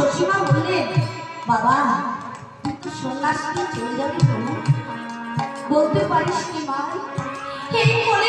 সসীমা বললেন, বাবা, তুই তো সন্ন্যাস নিয়ে চলে যাবি বলতে পারিস কি মা? এই বলে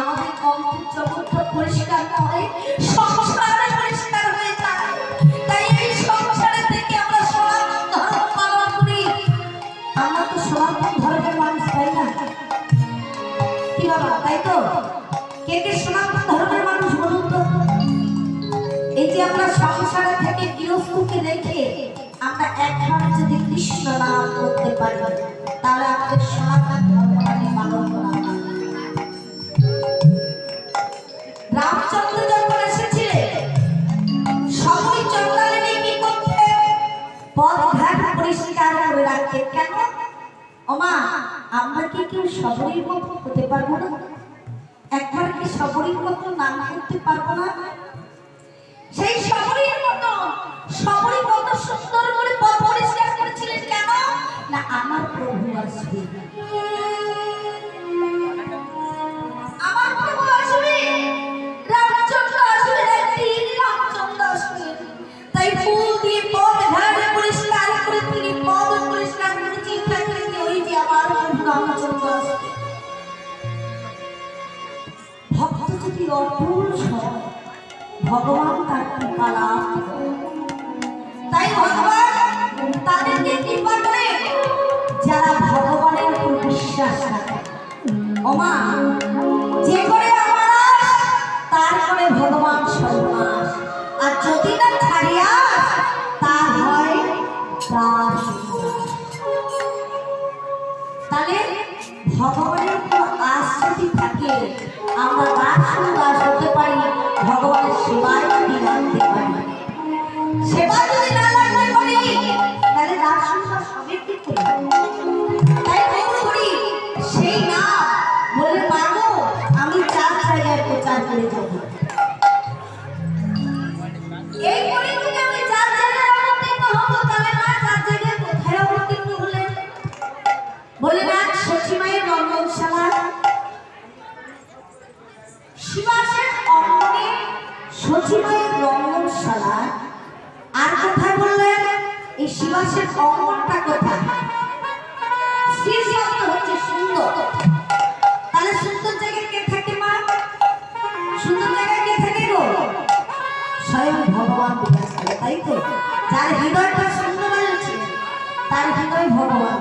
আমাদের অন্তর জগৎটা পরিষ্কার নয় সংসারে পরিষ্কার হয়ে যায়। তাই এই সংসারে থেকে আমরা সনাতন ধর্ম পালন করি। আমরা তো সনাতন ধর্মের মানুষ, তাই না? কি বাবা, তাই তো? কে কে সনাতন ধর্মের মানুষ বলুন তো? এই যে আমরা সংসারে থেকে গৃহস্থকে রেখে আমরা একভাবে যদি কৃষ্ণ নাম করতে পারি, তাহলে আমাদের সনাতন ওমা, আমরা কি কেউ সবরীর মতো হতে পারব না? একবার কি সবরীর মতো নাম করতে পারব না? ভক্ত যদি অটুল ভগবান তার কৃপা লাভ তাই ভগবান, তাদেরকে কৃপা করে যারা ভগবানের উপর বিশ্বাস রাখে। ওমা, যে করে আমার তার করে ভগবান সর্বনাশ। আর যদি না ছাড়িয়া, তার হয় দাস তাহলে ভগবানের যদি থাকে। আমরা দাস দাস হতে পারি, ভগবানের সেবায় রাখতে পারি। সেবা যদি না রাখতে পারি তাহলে সেই না বলে পারব, আমি চার জায়গায় প্রচার করে যাব। শিবাসের অঙ্গনটা কোথায়? শ্রী শব্দ হচ্ছে সুন্দর। তাহলে সুন্দর জায়গায় কে থাকে মা? সুন্দর জায়গায় কে থাকে গো? স্বয়ং ভগবান বিরাজ করে, তাই তো? যার হৃদয়টা সুন্দর আছে তার হৃদয় ভগবান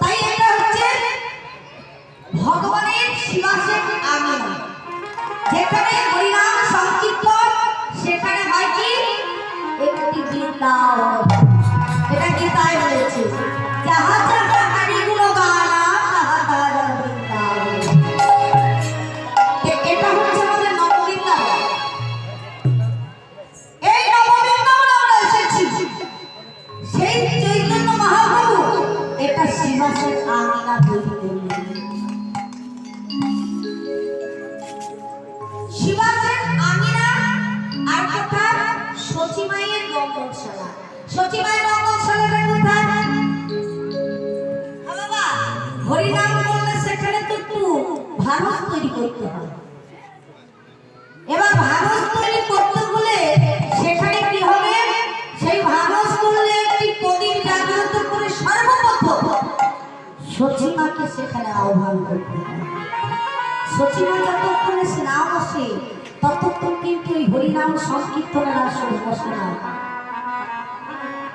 তাই এটা হচ্ছে ভগবানের শিবাসের আঙিনা যেখানে হরিনাম করলে সেখানে তো একটু ভারত তৈরি করতে হবে এবার ভারত তৈরি করতে হলে সেখানে কি হবে? সেই ভারত করলে একটি প্রদীপ জাগ্রত করে সর্বপ্রথম সচিমাকে সেখানে আহ্বান করতে হবে সচিমা যতক্ষণে না বসে ততক্ষণ কিন্তু এই হরিনাম সংকীর্তনের আসর বসে না।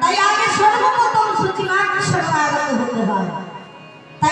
তাই আগে সর্বপ্রথম সচিমাকে স্বাগত হতে হয়।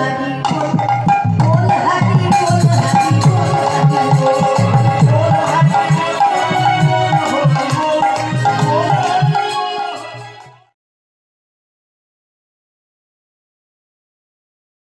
Radhi